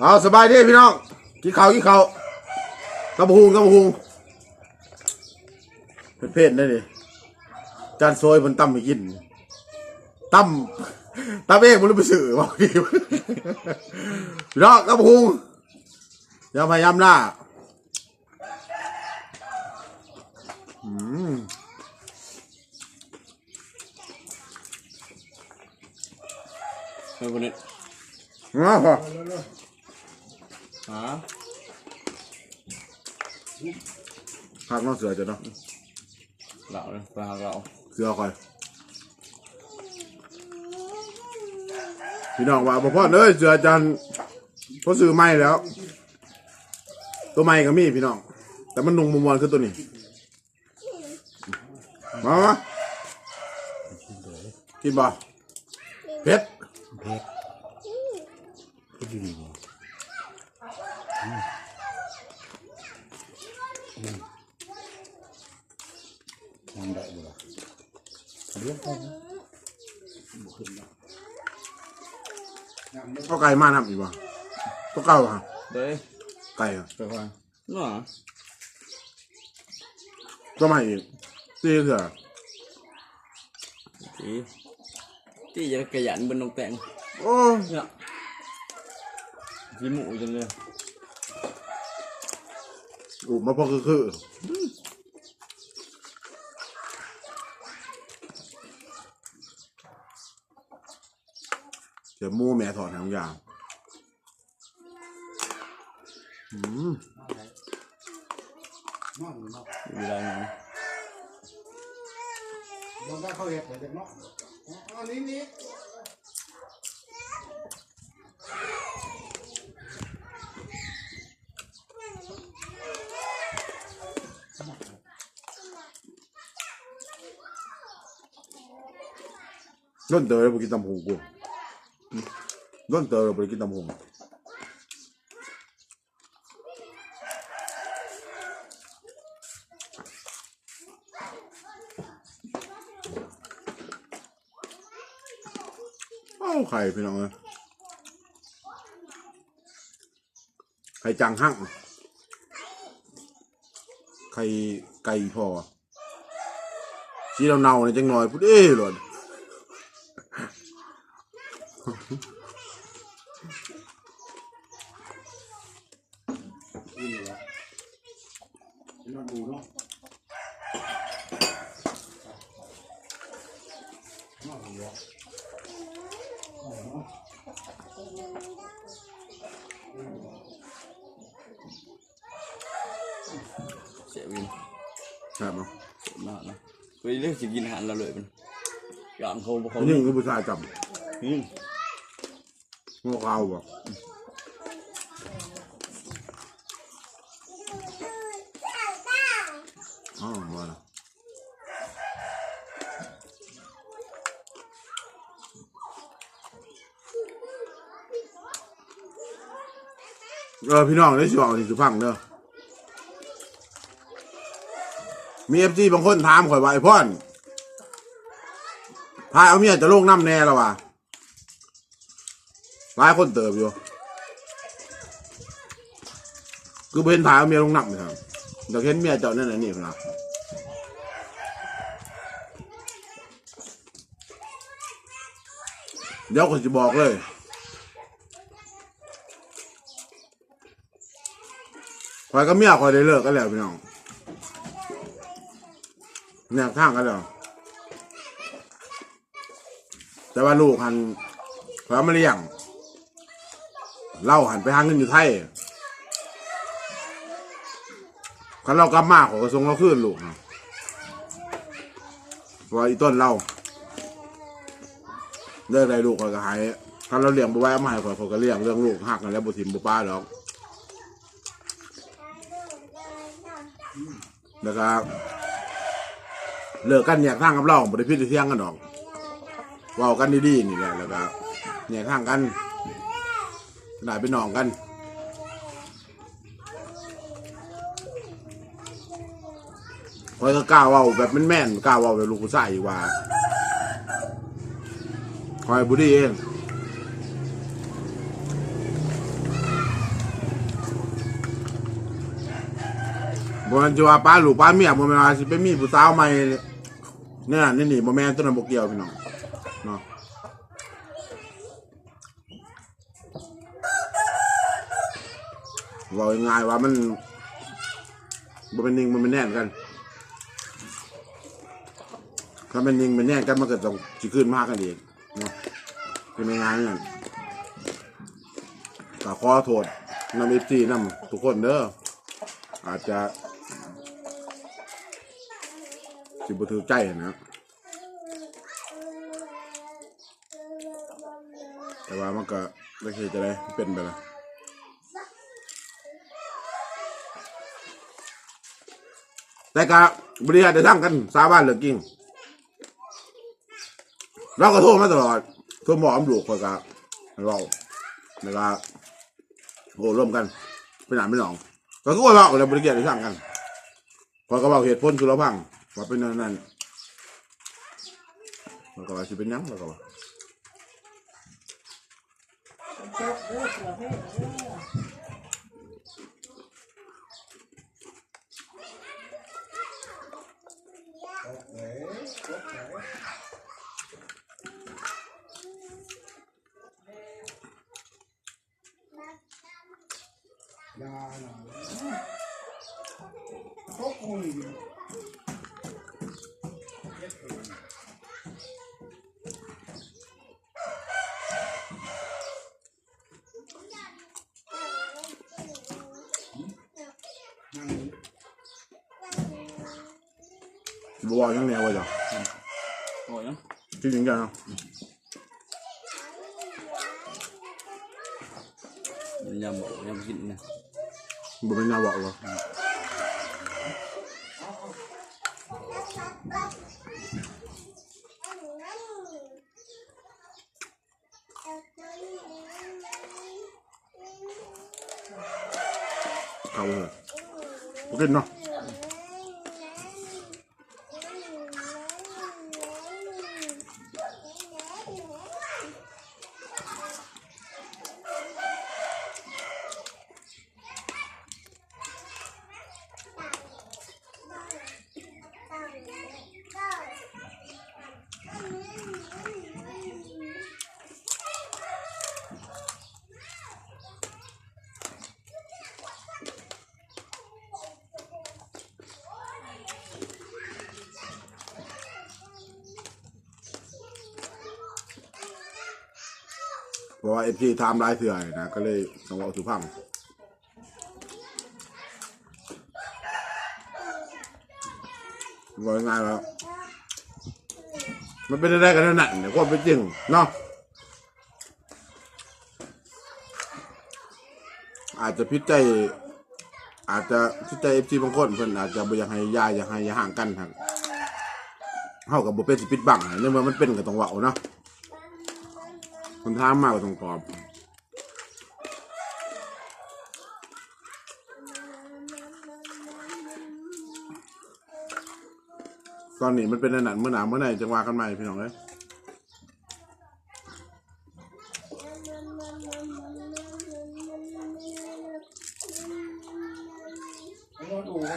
เอาสบายดีพี่น้องกินข้าวกินข้าวกระบุงกระบุงเผ็ดๆนั่นดิจานซอยมันตั้มให้กินตั้มตั้มเองมันรู้ไปสื่อบอกดีพี่น้องกระบุงอย่าพยายามหน้าอืมเฮ้ยคนนี้มาพ อหาหักน้องเสือจะเนาะเราเลยไปหาเราเสือคอยพี่น้องว่าบ่พ่อเอ้ยเสือจันเพราะซื้อใหม่แล้ว ตัวใหม่ก็มีพี่น้อง แต่มันนุ่งมวนๆคือตัวนี้ มามากินบ่เผ็ดเผ็ดเผ็ดดีบ่ทำได้บ่ล่ะเลี้ยงไปนะ เอา ไก่มาทำอีกบ่ตัวเก่าฮะเด้ยไก่อะไปฟังน่ะตัวใหม่อีกตีเถื่อที่ที่จะขยันบนนกแต่งโอ้เนี่ยยิ้มหมูจังเลยอุมาพอคือคือ เดี๋ยวหมูแม่ถอดทั้งอย่างอื มเวลาอย่างลองได้เข้าเห็ดเลยเด็กเนาะอันนี้นี่ร่นเตอเลยไปกินตำหงกูร่นเอเลยไปกินตำหงเอ้าไข่พี่น้องเอ้ยไข่จังหั่งไข่ไก่พอชีเราเนาเนี่ยจังหน่อยพูดเอ้หลด นี่แหละมันดูเนาะเสียวินครับเนาะเสียมากนะไปเลือกจะกินอาหารเราเลยมันอย่างเขาบอกเขา นี่คือผู้ชายจอืมำงอขาวบ่อ๋อมาแล้วเออพี่น้องได้ช่วงที่สุพังเด้อมีเอฟซีบางคนถามข่อยว่าไอพ่อนพายเอาเมียจะโลงน้ำแน่แล้ววะ หลายคนเติบอยู่คือเป็นพายเอาเมียลงหน้ำนะครับเดี๋ยวเห็นเมียเจ้านั่นน่ะนี่ครับเดี๋ยวคนจะบอกเลยคอยก็เมียคอยได้เลิกกันแล้วพี่น้องแนวทางกันแล้วแต่ว่าลูกหันคอยเอามาเลี้ยง เล่าหันไปหาเงินอยู่ไทยคันเรากลับมาขอกระทรงเราขึ้นลูกพราะว่าอีต้นเราเลิกได้ลูกคอยก็หายคันเราเลี้ยงบุไว้เอามาให้คอยคอยก็เลี้ยงเรื่องลูกหักกันแล้วบุทิมบุป้าดอกแล้วก็เลิกกันแยกทางกับเราบ่ได้พิดเที่ยงกันดอกว้ากันดีๆนี่แหละแล้วก็แยกทางกัน หลายเป็นนองกันคอยก็กล้าว่าแบบแม่นๆกล้าว่าแบบลูกผู้ชายว่าคอยบุรีเองบันจัวป้าหลูป้าเมียบนเวลาสิเป็นมีผู้สาวใหม่เนี่ยนี่นี่บนแม่นต้นนบกเกียวพี่น้องเนาะ ว่าง่ายว่ามันบ่เป็นนิ่งมันเป็นแน่นกัน ถ้าเป็นนิ่งเป็นแน่นกันมันก็ต้องสิขึ้นมากกันเอีกเนาะเป็นง่ายๆนั่นก็ขอโทษนำ FT นำทุกคนเด้ออาจจะสิบถือใจนะแต่ว่ามันก็ไม่เคยจะได้เป็นไปละ แต่กะบริหารได้ทั้งกันสาบ้านเหลือกิ่งเราก็โทรมาตลอดโทรบออำลูกคอยกะเราแล้วก็โหร่วมกันเป็นหนานเป็นหนองก็คือว่าเราเลยบริการได้ทั้งกันพอยก็บอกเหตุผลคือเราพังว่าเป็นนั่นนั่นแล้วก็ว่าสิเป็นยังแล้วก็ว่า จบเด้อเสือเพศเด้อ เอ๋รถไหนยาหน่อย พวกคุยนั่งบัวยังแนวไว้จ้ะโอ้ เอาเลยำบอกยำกินนะบ่เป็นแนวบอกหรอกเขาเลยโอเคเนาะ เพราะว่าเอฟซีทำลายเถื่อนนะ ก็เลยต้องเอาสุพังบอกง่ายแล้ว มันเป็นได้กันนั่นเนี่ยความเป็นจริงเนาะอาจจะพิดใจอาจจะพิดใจเอฟซีบางคนเพิ่นอาจจะบอยากให้ยาอยากให้ยาห่างกันครับเฮากับบ่เป็นสิปิดบังในเมื่อมันเป็นก็ต้องเว้าเนาะ คนถามมากกว่าต้องตอบตอนนี้มันเป็นอันนั้นเมื่อหนาเมื่อไหร่จังหวะกันใหม่พี่น้องเอ้ย ไอ้นอนอู่ไหม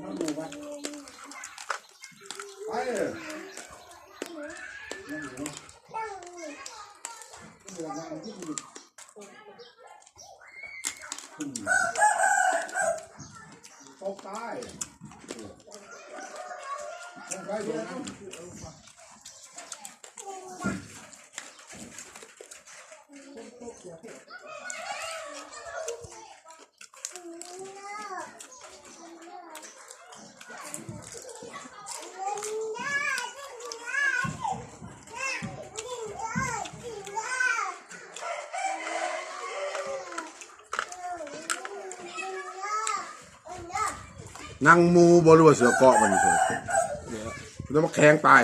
นอนอู่ไหมไปเลยนอนอู่เดี๋ยวนั่งที่ดีขึ้นตกตายตกตายเดี๋ยวนั่ง นั่งมูบหริวาเสือเกาะมันเถอะเดี๋ยวแล้วมาแข็งตาย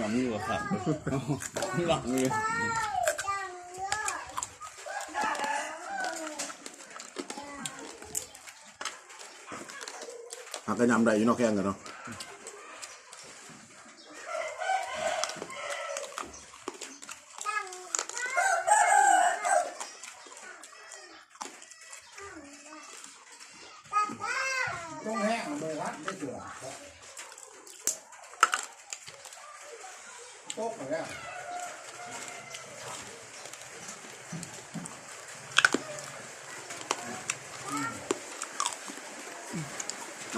ยำนี่ว่าขาดหลังเลยหากกระยำได้อยู่เนอกแข้งกันเนาะ ต้องแห้งมันเลยรัดได้เสือ โต๊ะไปแล้ว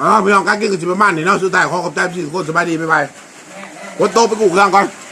อ๋อพี่น้องการกินกันสิประมาณนี้เนาะสุดท้ายขอขอบใจพี่ทุกคนสบายดีบ๊ายบายคนโตไปกูเครื่องก่อนแ